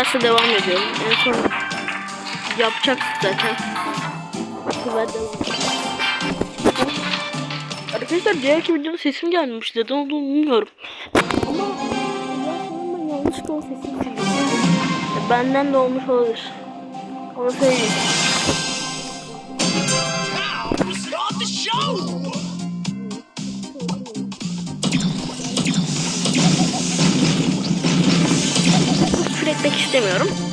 Stars'a devam ediyorum. En son yapacaktık zaten. Arkadaşlar diğerki videoda sesim gelmemiş. Neden olduğunu bilmiyorum. Ama ben yanlışlıkla o. Ya Benden de olmuş olabilir. Onu söyleyeyim. Etmek istemiyorum.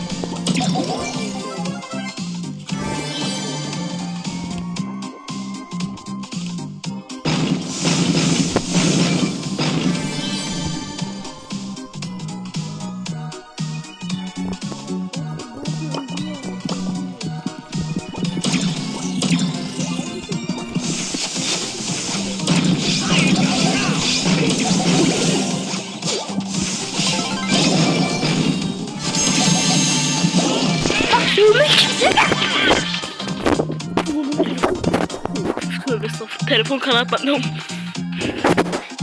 Telefon kanatmadım.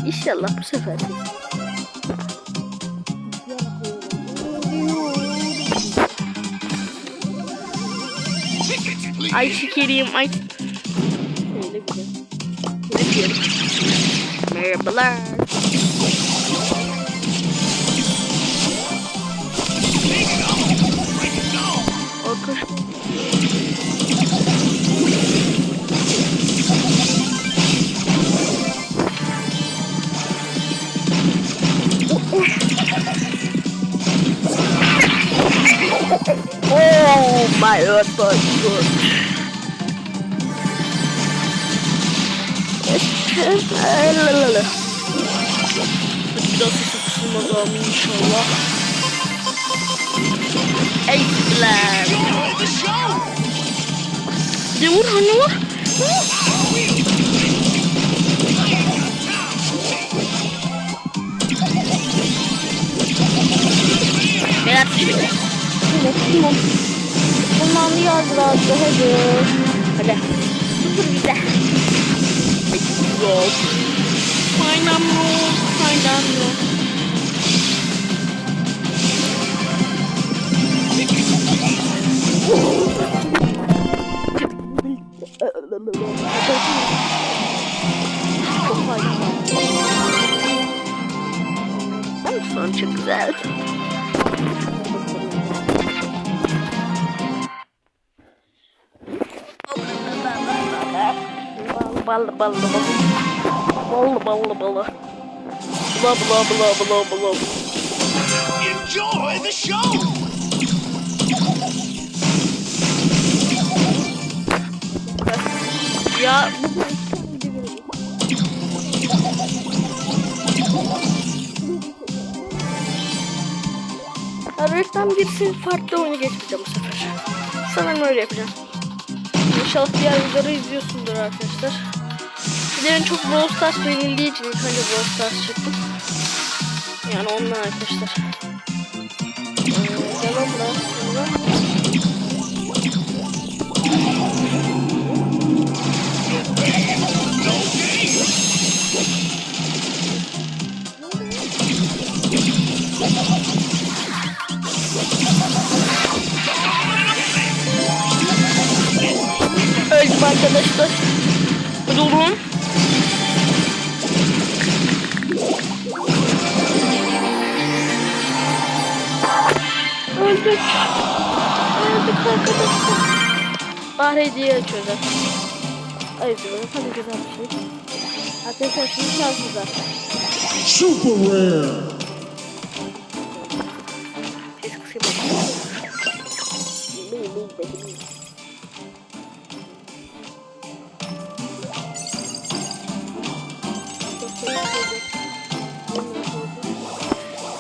İnşallah bu sefer. Ay şekerim ay. Merhabalar. lại luôn vội vội Dosy przytrzyma do Minszoła Ej, Black Gdzie uroniła? Teraz się... Bundan bir yardılar da hadi. Hadi. Dur bize. Yok. Çok faydalı. Ama son çok güzel. Ballı ballı ballı ballı ballı ballı bla bla bla bla bla Enjoy the show! ya Arkadaşlar birisi farklı oyunu geçmeyeceğim bu sefer. Sanırım öyle yapacağım. İnşallah diğer videoları izliyorsundur arkadaşlar. Dilerim çok Brawl Stars beğenildiği için ilk önce Brawl Stars çıktım. Yani ondan arkadaşlar. Ee. Öldüm arkadaşlar. Durun. Öldük. Öldük arkadaşlar. Bari hediye açıyoruz. Ay diyorum. Hadi güzel bir şey. Arkadaşlar şimdi şansınıza. Super rare. Kısayım. Bıy, bıy, bıy,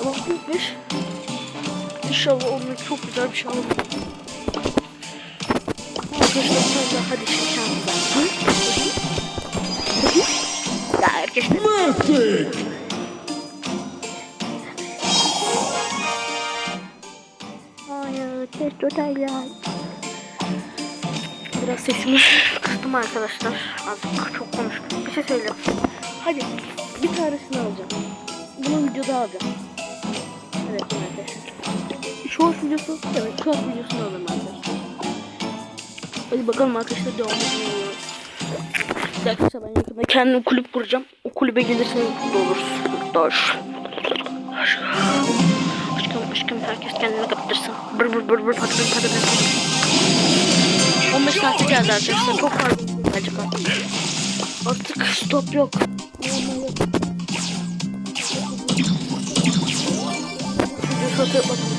Tamam bitmiş. İnşallah onunla çok güzel bir şey alırım. Arkadaşlar sonra hadi? Hı? Hı? Ya arkadaşlar. Mythic. Hayır, test ödeyler. Biraz sesimi kıstım arkadaşlar. Azıcık çok konuştum. Bir şey söyleyeyim. Hadi bir tanesini alacağım. Bunu videoda alacağım. Evet arkadaşlar. short videosu, evet short videosunu alırım arkadaşlar. Hadi bakalım arkadaşlar devam edelim. Arkadaşlar ben yakında kendim kulüp kuracağım. O kulübe gelirseniz mutlu oluruz. Mutlular. Aşkım. Aşkım aşkım herkes kendini kaptırsın. Bır bır bır bır patır patır patır. 15 saate geldi arkadaşlar. Çok fazla artık. Artık stop yok. Video stop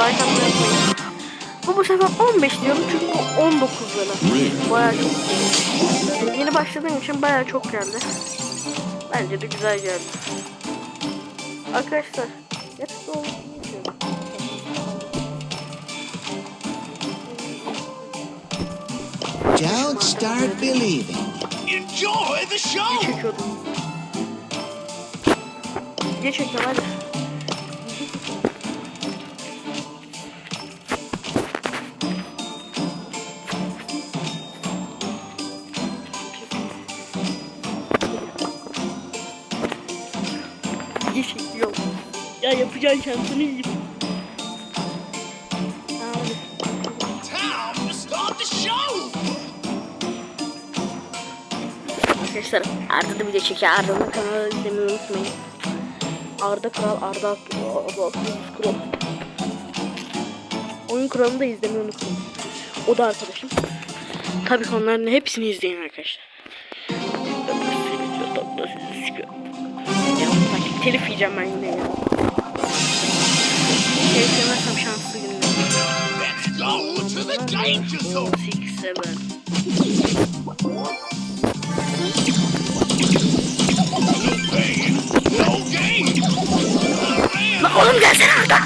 like atmayı unutmayın. Bu bu sefer 15 diyorum çünkü bu 19 böyle. Bayağı çok Yani yeni başladığım için bayağı çok geldi. Bence de güzel geldi. Arkadaşlar. Düşünüyorum. Don't start believing. Enjoy the show. Video çekiyorum hadi. Yapacağın şansını show. Arkadaşlar Arda da video çekiyor. Arda'nın kanalını izlemeyi unutmayın. Arda Kral, Arda Akdeniz Kral. Oyun kralını da izlemeyi unutmayın. O da arkadaşım. Tabii ki onların hepsini izleyin arkadaşlar. Telif yiyeceğim ben yine ya. Telif yemezsem şanslı günler. Let's go to the danger zone. 6, 7. No game. Lan oğlum gelsene Arda.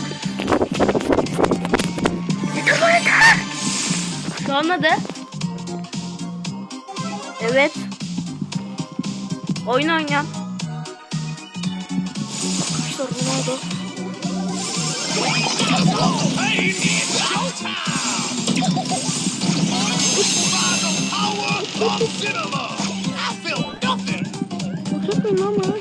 Tuvalete. Sonra da. Evet. Oyun oynayan. Arkadaşlar Ronaldo. Cinema! I feel nothing!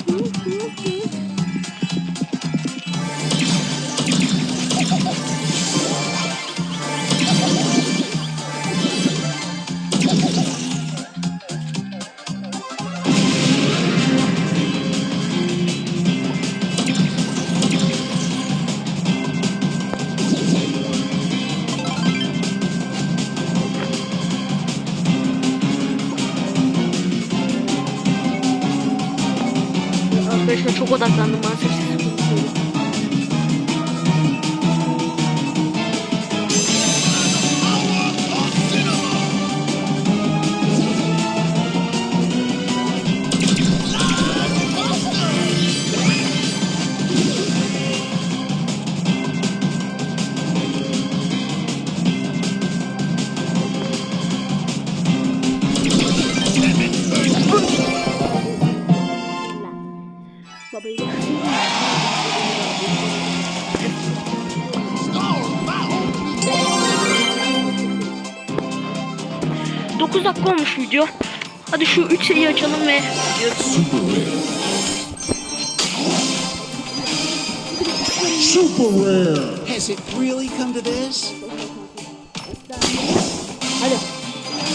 Arkadaşlar çok odaklandım maalesef. 9 dakika olmuş video. Hadi şu 3 şeyi açalım ve gidiyoruz. Super rare. Has it really come to this? Hadi.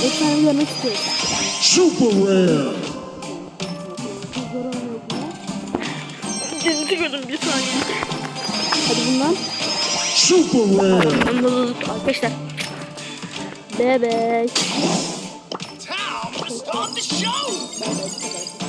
Efsane görmek istiyoruz. Super rare. Dizisi gördüm bir saniye. lan. Super rare. Arkadaşlar. Bebek. Time to start the show.